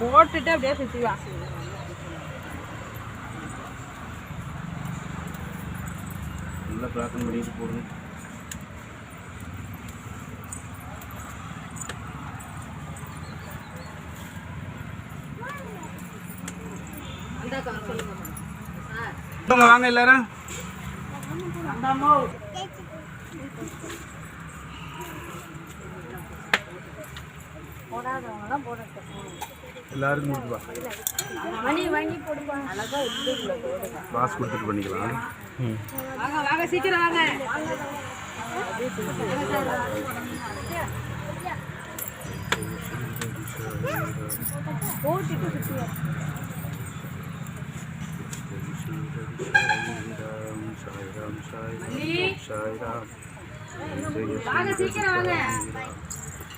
போட்டுட்டு அப்படியே சுற்றி வா நல்லா பிரார்த்தனை பண்ணிட்டு போடுங்க. வாங்க எல்லாரும். போடாதவங்கலாம் போடட்டும் எல்லாருக்கும் வா மணி வாங்கி போடுப்பா அழகா உள்ளுக்குள்ள போடுங்க. காசு கொடுத்துட்டு பண்ணிக்கலாம். வாங்க வாங்க சீக்கிரம் வாங்க. போட்டுட்டு சுற்றி வா சாய்ராம் சாய்ராம் சாய்ராம். வாங்க சீக்கிரம் வாங்க.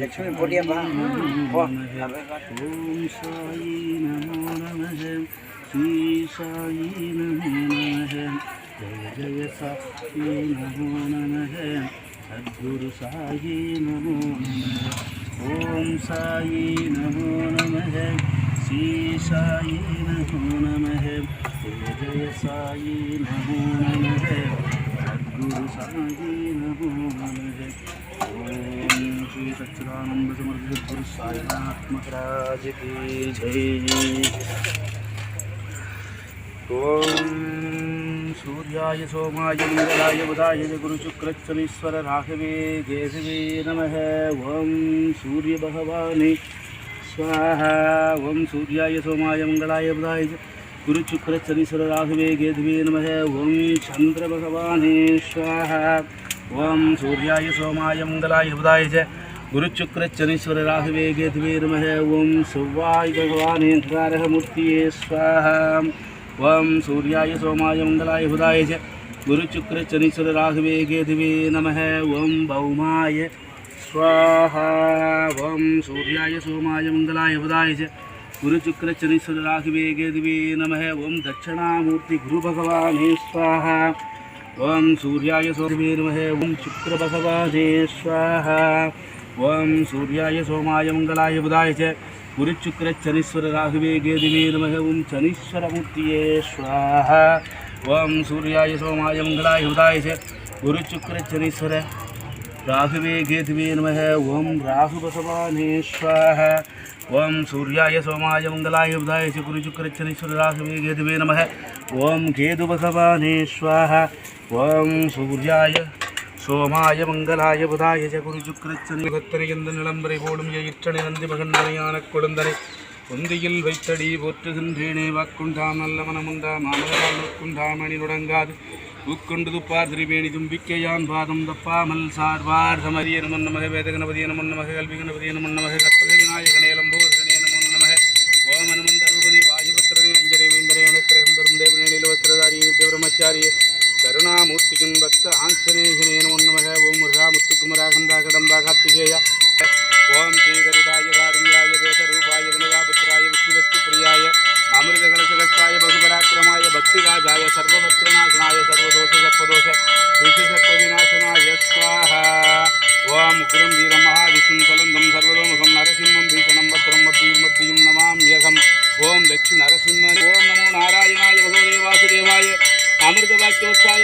லட்சுமி போட்டியாப்பா போ ஓம் சாயி நமோ நமः ईशाई नमो नमः जय जय साई नमो नमः सद्गुरु साई नमो नम ओम साई नमो नम श्री साई नमो नम जय जय साई नमो नम सद्गुरु साई नमो नम नमः श्री सच्चिदानंद समर्थ गुरु साईनाथ राज की जय। ओम सूर्याय सोमाय मंगलाय बुधाय गुरुशुक्रशनीश्वर राघवे केशवे नमः। ओम सूर्य भगवाने। स्वाहा। ओम सूर्याय सोमाय मंगलाय बुधाय गुरुशुक्रशनीश्वर राघवे केशवे नमः। ओम चंद्र भगवाने। स्वाहा। ओम सूर्याय सोमाय मंगलाय बुधाय च गुरुशुक्रशनीश्वर राघवे नमः। ओम शिवाय भगवाने। मूर्तिये। स्वाहा। ओम सूर्याय सोमाय मंगलाय बुधाय च। गुरुशुक्रशनीश्वर राघवे केशवे नमः। ओम भौमाय। स्वाहा। ओम सूर्याय सोमाय मंगलाय बुधाय च। गुरुशुक्रशनीश्वर राघवे केशवे नमः। ओम दक्षिणामूर्ति गुरु भगवाने स्वाहा। ओम सूर्याय सोमवे नमः। ओम शुक्र भगवाने स्वाहा। ओम सूर्याय सोमाय मंगलाय बुधाय च। गुरुचुक्र चनीश्वर राघवे गेदिवे नम। ओं शनीश्वरमूर्तिये स्वाह। ओं सूर्याय सोमाय मंगलाय हृदय से। गुरुचुक्र चनीश्वर राघवे गेदिवे नम। ओम राहुवसमाने स्वाह। ओं सूर्याय सोमाय मंगलाय हृदय से। गुरुचुक्र चनीश्वर राघवे गेदिवे नम। ओं गेदुबसवाने स्वाह। ओं सूर्याय சோமாய மங்களாய புதாய ஜ குரு சுக்கிரச்சனி எந்த நிலம்பரை போடும் எயிற்றனை நந்தி மகந்தனையான குழந்தனை பொந்தியில் வைத்தடி போற்றுகின்றேனே வாக்குண்டாம் நல்ல மனமுண்டா மாமலால் அணி நுடங்காது உட்கொண்டு துப்பார் திரிவேணி தும்பிக்கையான் பாதம் தப்பாமல் சார்வார் சமரிய நமன் நமக வேத கணபதிய நமன் நமக கல்வி கணபதிய நமன் நமக கற்பக விநாயகனே லம்போதரனே நமன் நமக ஓம் அனுமந்த ரூபனே வாயுபத்திரனே அஞ்சனை வேந்தனே அனுக்கிரகம் தரும் தேவனே நிலவத்திரதாரியே தேவரமச்சாரியே கருணாமூர்த்தியின் பக்த ஆஞ்சநேயனே நமோ நமக ஓம் முருகா முத்துக்குமரா கந்தா கடம்பா கார்த்திகேய. ஓம் ஸ்ரீ கருடாய காருண்யாய வேதரூபாய வினதாபுத்திராய விஷ்ணுபக்தி பிரியாய அமிர்த கலசகஸ்தாய பகுபராக்கிரமாய பக்தி ராஜாய சர்வபத்ரநாசனாய சர்வதோஷ சர்வதோஷ விசுசர்வ விநாசனாய ஸ்வாஹா. ஓம் உக்ரம் வீரம் மகாவிஷ்ணு கலந்தம் சர்வதோமுகம் நரசிம்மம் பீஷணம் பத்ரம் மத்தியும் மத்தியும் நமாம்யகம் ஓம் லட்சுமி நரசிம்ம ஓம் நமோ நாராயணாய பகவதே வாசுதேவாய அமிர்த வாக்கியோத்சாய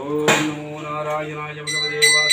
ఓం నమో నారాయణాయ భగవదేవాయ